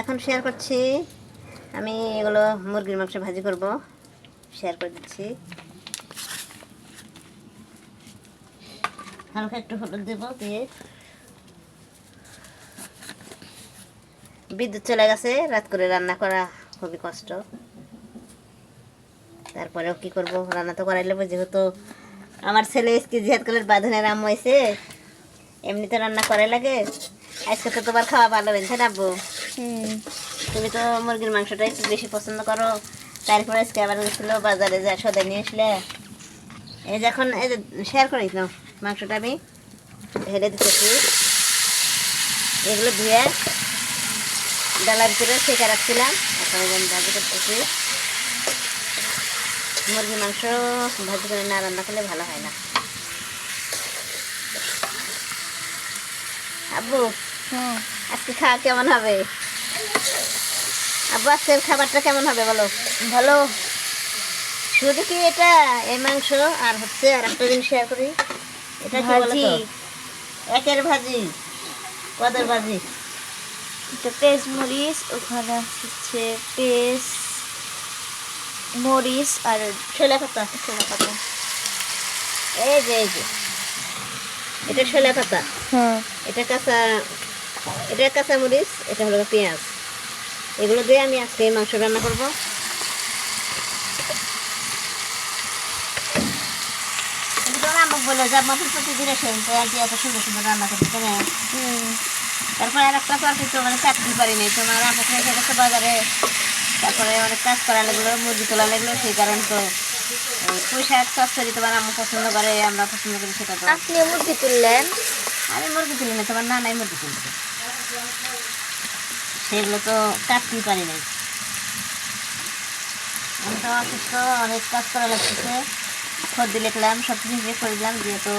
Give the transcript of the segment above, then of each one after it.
এখন শেয়ার করছি। আমি এগুলো মুরগির মাংস ভাজি করব। শেয়ার করে দিচ্ছি। হালকা একটু হলুদ দেব দিয়ে। বিদ্যুৎ চলে গেছে, রাত করে রান্না করা খুবই কষ্ট। তারপরেও কি করব? রান্না তো করাই নেব যেহেতু আমার ছেলে আজকে জিহাদ কলের বাঁধনের আম হয়েছে। এমনিতে রান্না করাই লাগে। আজকে তো তোমার খাওয়া ভালো হয়েছে না তুমি তো মুরগির মাংসটা একটু বেশি পছন্দ করো। তারপরে আজকে আবার গেছিল বাজারে যা সদাই নিয়ে আসলে। এই যে এখন এই যে শেয়ার করে নাও মাংসটা আমি। ঢেলে দিতেছি এগুলো ধুয়ে ডালার ভিতরে সেঁকে রাখছিলাম। এখন আমি ভাজি করতেছি। মুরগির মাংস ভাজি করে না রান্না করলে ভালো হয় না। আব্বু হুম আজকে খাওয়া কেমন হবে? আব্বু আজকের খাবারটা কেমন হবে বলো? ভালো? শুধু কি এটা এই মাংস আর হচ্ছে আর একটা জিনিস শেয়ার করি? এটা ভাজি? একের ভাজি। কদের ভাজি? এটা পেঁয়াজ মরিচ ওখানে হচ্ছে পেঁয়াজ মরিচ আর ছোলা পাতা ছোলা পাতা। এই যে এই যে। এটা ছোলা পাতা। হ্যাঁ। এটা কাঁচা এটা কাঁচা মরিচ এটা হলো পেঁয়াজ। এগুলো দিয়ে আমি আজকে মাংস রান্না করব। আমাকে বলল যে আমাদের প্রতিদিন এসে আজকে এত সুন্দর সুন্দর রান্না করতে তাই তারপরে আর একটা তরকারি তো মানে কাটতে পারিনি তোমার আমাকে রেখে গেছে বাজারে। তারপরে অনেক কাজ করা লাগল মুরগি তোলা লাগল সেই কারণে তো তরকারি তোমার পছন্দ করে আমরা পছন্দ করি সেটা তো। আপনি মুরগি তুললেন? আমি মুরগি তুলি না তোমার নানাই মুরগি তুলছে। সেগুলো তো কাটতেই পারি নাই। আমি তো অসুস্থ, অনেক কাজ করা লাগতেছে। সর্দি লিখলাম সব কিছু নিজে করে দিলাম যেহেতু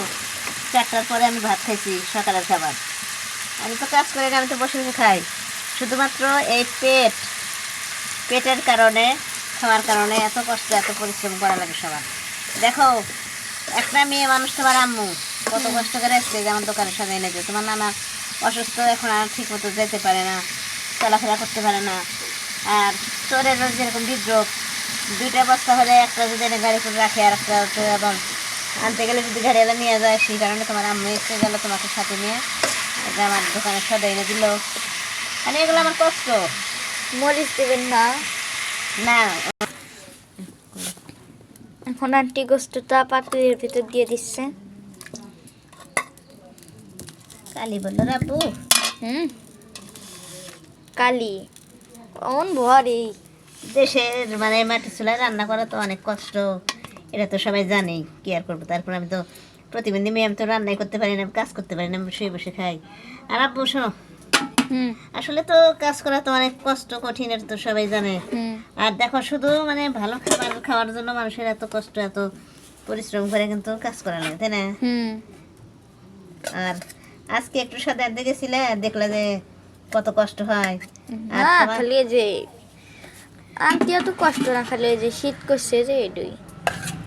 চারটার পরে আমি ভাত খাইছি, সকালের খাবার। আমি তো কাজ করি না, আমি তো বসে বসে খাই। শুধুমাত্র এই পেট, পেটের কারণে, খাওয়ার কারণে এত কষ্ট, এত পরিশ্রম করা লাগে সবার। দেখো, একটা মেয়ে মানুষ তোমার আম্মু। কত কষ্ট করে আসছে যেমন দোকানের সামনে এনে দিয়ে তোমার নানা অসুস্থ, এখন আর ঠিক মতো যেতে পারে না। চলাফেরা করতে পারে না। আর চোরের যেরকম বিদ্রোহ দুইটা বস্তা হলে একটা যদি গাড়ি করে রাখে আর একটা আবার আনতে গেলে যদি গাড়ি এলে নিয়ে যায় সেই কারণে তোমার আম্মু এসে গেল তোমাকে সাথে নিয়ে। এটা আমার দোকানে সদাই এনে দিল। মানে এগুলো আমার কষ্ট। মরিচ দেবেন না? না। এখন আন্টি গোস্তটা পাতিলের ভিতর দিয়ে দিচ্ছে। কালি বলল রাব্বু হুম। কালি। অন ভরে। দেশের মানে মাটি চুলায় রান্না করা তো অনেক কষ্ট এটা তো সবাই জানেই কি আর করব? তারপর আমি তো প্রতিবন্ধী মেয়ে আমি তো রান্নাই করতে পারি না কাজ করতে পারি না আমি শুয়ে বসে খাই। আর আব্বু শোনো আসলে তো কাজ করা তো অনেক কষ্ট কঠিন এটা তো সবাই জানে। আর দেখো শুধু মানে ভালো খাবার খাওয়ার জন্য মানুষের এত কষ্ট এত পরিশ্রম করে কিন্তু কাজ করা লাগে তাই না? হুম। আর আজকে একটু আর দেখেছিলে দেখলে যে কত কষ্ট হয়। না খালি যে কষ্ট না খালি যে শীত করছে যে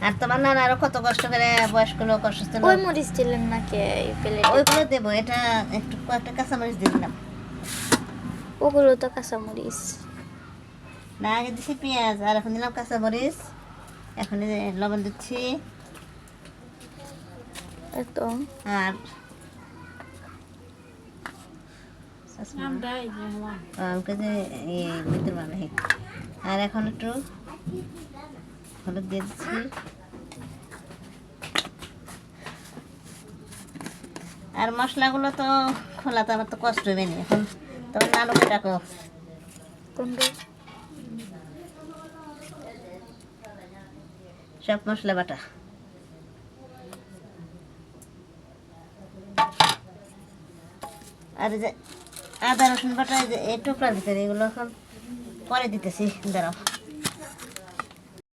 আর তোমার নানা আরও কত কষ্ট করে বয়স্ক লোক অসুস্থ ওই মরিচ দিলেন না কে ওইগুলো দেবো এটা একটু কয়েকটা কাঁচামরিচ দিলাম। ওগুলো তো কাঁচা মরিচ না আগে দিচ্ছি পেঁয়াজ আর এখন দিলাম কাঁচামরিচ। এখন লবণ দিচ্ছি। এত আর আমাকে যে ভিতর আর এখন একটু হলুদ দিয়ে দিচ্ছি। আর মশলাগুলো তো খোলা তো আমার তো কষ্ট হবে না। এখন তোমার নানুকে ডাকো সব মশলা বাটা। আর যে আদা রসুন বাটা এই টুকরার ভিতরে এগুলো এখন পরে দিতেছি। দাঁড়াও।